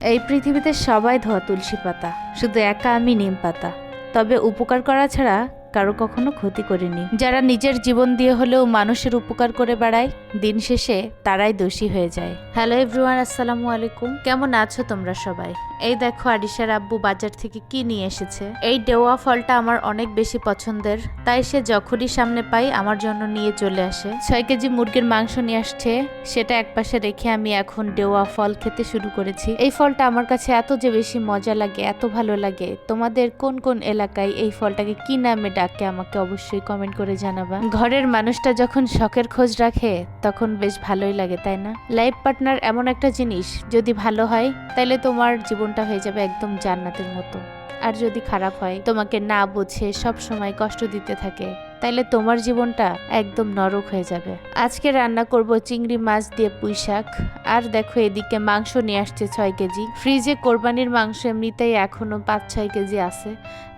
এই পৃথিবীতে সবাই ধোয়া তুলসী পাতা, শুধু একা আমি নিম পাতা। তবে উপকার করা ছাড়া কারও কখনো ক্ষতি করিনি। যারা নিজের জীবন দিয়ে হলেও মানুষের উপকার করে বেড়ায় দিন শেষে তারাই দোষী হয়ে যায়। হ্যালো এভরিওয়ান আসসালামু আলাইকুম। কেমন আছো তোমরা সবাই? এই দেখো আরিশার আব্বু বাজার থেকে কি নিয়ে এসেছে। এই ডেওয়া ফলটা আমার অনেক বেশি পছন্দের তাই সে যখনই সামনে পাই আমার জন্য নিয়ে চলে আসে। ছয় কেজি মুরগির মাংস নিয়ে আসছে সেটা একপাশে রেখে আমি এখন ডেওয়া ফল খেতে শুরু করেছি। এই ফলটা আমার কাছে এত যে বেশি মজা লাগে এত ভালো লাগে তোমাদের কোন কোন এলাকায় এই ফলটাকে কি নামে ডাকে আমাকে অবশ্যই কমেন্ট করে জানাবা। ঘরের মানুষটা যখন শখের খোঁজ রাখে, তখন বেশ ভালোই লাগে, তাই না? লাইফ পার্টনার এমন একটা জিনিস, যদি ভালো হয় তাহলে তোমার জীবনটা হয়ে যাবে একদম জান্নাতের মতো। আর যদি খারাপ হয়, তোমাকে না বুঝে সব সময় কষ্ট দিতে থাকে, তাইলে তোমার জীবনটা একদম নরক হয়ে যাবে। আজকে রান্না করব চিংড়ি মাছ দিয়ে পুঁই শাক। আর দেখো এদিকে মাংস নিয়ে আসছে ছয় কেজি। ফ্রিজে কোরবানির মাংস এমনিতেই এখনও পাঁচ ছয় কেজি আছে।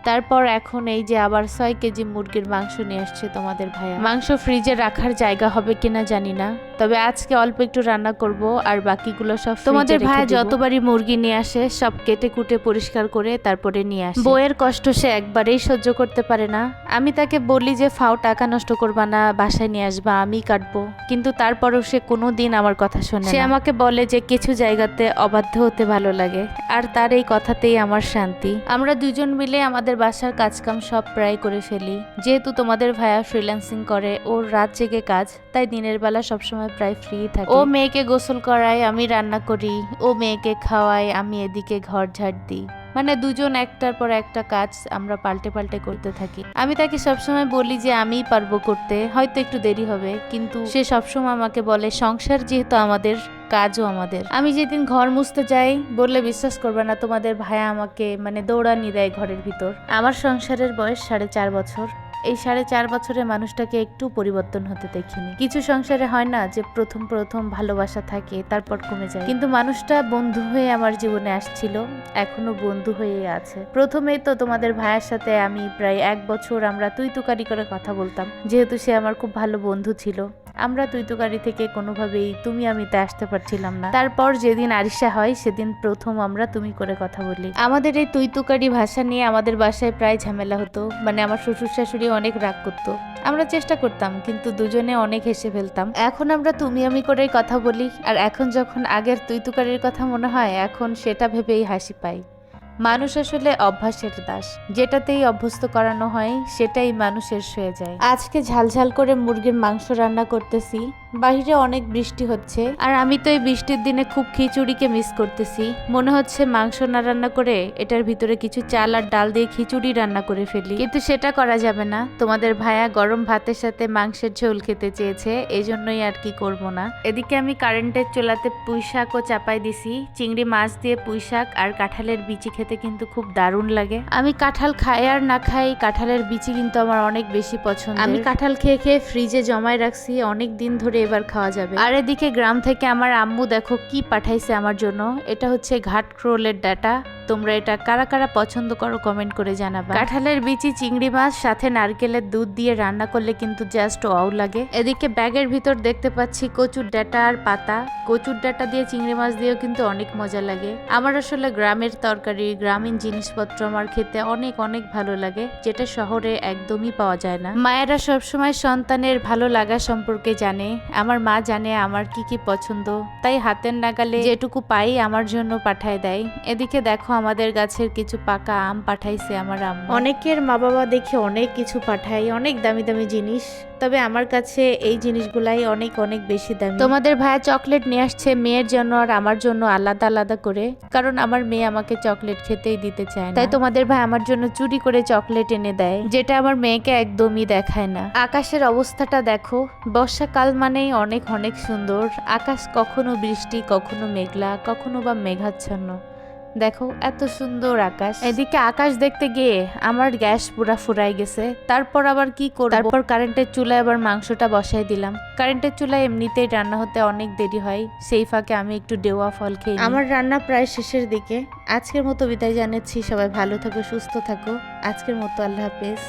তারপর এখন এই যে আবার ছয় কেজি মুরগির মাংস নিয়ে আসছে তোমাদের ভাইয়া। মাংস ফ্রিজে রাখার জায়গা হবে কিনা জানি না তবে আজকে অল্প একটু রান্না করব আর বাকিগুলো সব তোমাদের ভাইয়া যতবারই মুরগি নিয়ে আসে সব কেটে কুটে পরিষ্কার করে তারপরে নিয়ে আসে। বইয়ের কষ্ট সে একবারেই সহ্য করতে পারে না। আমি তাকে বলি যে ফাও টাকা নষ্ট করবা না বাসায় নিয়ে আসবা আমি কাটবো। কিন্তু তারপরও সে কোনো দিন আমার কথা শোনে সে আমাকে বলে যে কিছু জায়গাতে অবাধ্য হতে ভালো লাগে। আর তার এই কথাতেই আমার শান্তি। আমরা দুজন মিলে আমাদের বাসার কাজকাম সব প্রায় করে ফেলি। যেহেতু তোমাদের ভাইয়া ফ্রিল্যান্সিং করে, ওর রাত জেগে কাজ, তাই দিনের বেলা সবসময় প্রায় ফ্রি থাকে। ও মেয়েকে গোসল করায়, আমি রান্না করি। ও মেয়েকে খাওয়াই আমি এদিকে ঘর ঝাড় দিই। মানে দুজন একটার পর একটা কাজ আমরা পাল্টে পাল্টে করতে থাকি। আমি তাকে সবসময় বলি যে, আমিই পারব করতে, হয়তো একটু দেরি হবে, কিন্তু সে সবসময় আমাকে বলে, সংসার যেহেতু আমাদের, কাজও আমাদের। আমি যেদিন ঘর মুছতে যাই, বললে, বিশ্বাস করবে না, তোমাদের ভাইয়া আমাকে মানে দৌড়ানি দেয় ঘরের ভিতর। আমার সংসারের বয়স সাড়ে চার বছর। এই সাড়ে চার বছরে মানুষটাকে একটু পরিবর্তন হতে দেখিনি। কিছু সংসারে হয় না যে প্রথম প্রথম ভালোবাসা থাকে, তারপর কমে যায়। কিন্তু মানুষটা বন্ধু হয়ে আমার জীবনে আসছিল, এখনও বন্ধু হয়ে আছে। প্রথমেই তো তোমাদের ভাইয়ের সাথে আমি প্রায় এক বছর আমরা তুই তুকারি করে কথা বলতাম। যেহেতু সে আমার খুব ভালো বন্ধু ছিল আমরা তুই থেকে কোনোভাবেই তুমি আমি আমিতে আসতে পারছিলাম না। তারপর যেদিন আরিসা হয়, সেদিন প্রথম আমরা তুমি করে কথা বলি। আমাদের এই তুই তুকারি ভাষা নিয়ে আমাদের বাসায় প্রায় ঝামেলা হতো। মানে আমার শ্বশুর শাশুড়ি অনেক রাগ করতো। আমরা চেষ্টা করতাম, কিন্তু দুজনে অনেক হেসে ফেলতাম। এখন আমরা তুমি আমি করেই কথা বলি, আর এখন যখন আগের তুই তুকারির কথা মনে হয়, এখন সেটা ভেবেই হাসি পাই। মানুষ আসলে অভ্যাসের দাস। যেটাতেই অভ্যস্ত করানো হয়, সেটাই মানুষের শুয়ে যায়। আজকে ঝালঝাল করে মুরগির মাংস রান্না করতেছি। বাইরে অনেক বৃষ্টি হচ্ছে। আর আমি তো এই বৃষ্টির দিনে খুব খিচুড়িকে মিস করতেছি। মনে হচ্ছে মাংস না রান্না করে এটার ভিতরে কিছু চাল আর ডাল দিয়ে খিচুড়ি রান্না করে ফেলি। কিন্তু সেটা করা যাবে না। তোমাদের ভাইয়া গরম ভাতের সাথে মাংসের ঝোল খেতে চেয়েছে এই জন্যই আর কি করব না। এদিকে আমি কারেন্টের চোলাতে পুঁই শাকও চাপাই দিছি। চিংড়ি মাছ দিয়ে পুঁই শাক আর কাঁঠালের বিচি খেতে কিন্তু খুব দারুণ লাগে। আমি কাঁঠাল খাই আর না খাই, কাঁঠালের বিচি কিন্তু আমার অনেক বেশি পছন্দ আমি কাঁঠাল খেয়ে খেয়ে ফ্রিজে জমায় রাখছি। অনেক দিন ধরে এবার খাওয়া যাবে। আর এদিকে গ্রাম থেকে আমার আম্মু দেখো কি পাঠাইছে আমার জন্য। এটা হচ্ছে ঘাট ক্রোলের ডাটা। তোমরা এটা কারা কারা পছন্দ করো কমেন্ট করে জানাবা। কাঁঠালের বিচি, চিংড়ি মাছ, সাথে নারকেলের দুধ দিয়ে রান্না করলে কিন্তু জাস্ট ওয়াও লাগে। এদিকে ব্যাগের ভিতর দেখতে পাচ্ছি কচুর ডাটা আর পাতা। কচুর ডাটা দিয়ে চিংড়ি মাছ দিয়েও কিন্তু অনেক মজা লাগে। আমার আসলে গ্রামের তরকারি, গ্রামীণ জিনিসপত্র আমার খেতে অনেক অনেক ভালো লাগে, যেটা শহরে একদমই পাওয়া যায় না। মায়েরা সবসময় সন্তানের ভালো লাগা সম্পর্কে জানে। আমার মা জানে আমার কি কি পছন্দ তাই হাতের নাগালে যেটুকু পাই আমার জন্য পাঠায় দেয়। এদিকে দেখো আমাদের গাছের কিছু পাকা আম পাঠাইছে আমার আম অনেকের মা বাবা দেখে অনেক কিছু পাঠায় অনেক দামি দামি জিনিস তবে আমার কাছে এই জিনিসগুলাই অনেক অনেক বেশি দামি। তোমাদের ভাইয়া চকলেট নিয়ে আসছে মেয়ের জন্য আর আমার জন্য আলাদা আলাদা করে কারণ আমার মেয়ে আমাকে চকলেট খেতেই দিতে চায় না। তাই তোমাদের ভাই আমার জন্য চুরি করে চকলেট এনে দেয় যেটা আমার মেয়েকে একদমই দেখায় না। আকাশের অবস্থাটা দেখো বর্ষাকাল মানেই অনেক অনেক সুন্দর। আকাশ কখনো বৃষ্টি, কখনো মেঘলা, কখনো বা মেঘাচ্ছন্ন। দেখো, এত সুন্দর আকাশ। এদিকে আকাশ দেখতে গিয়ে আমার গ্যাস পুরা ফুরাই গেছে। তারপর আবার কি করব? তারপর কারেন্টের চুলায় আবার মাংসটা বসাই দিলাম। কারেন্টের চুলায় এমনিতেই রান্না হতে অনেক দেরি হয়। সেই ফাঁকে আমি একটু ডেওয়া ফল খেয়ে আমার রান্না প্রায় শেষের দিকে। আজকের মতো বিদায় জানাচ্ছি। সবাই ভালো থাকো, সুস্থ থাকো। আজকের মতো আল্লাহ হাফেজ।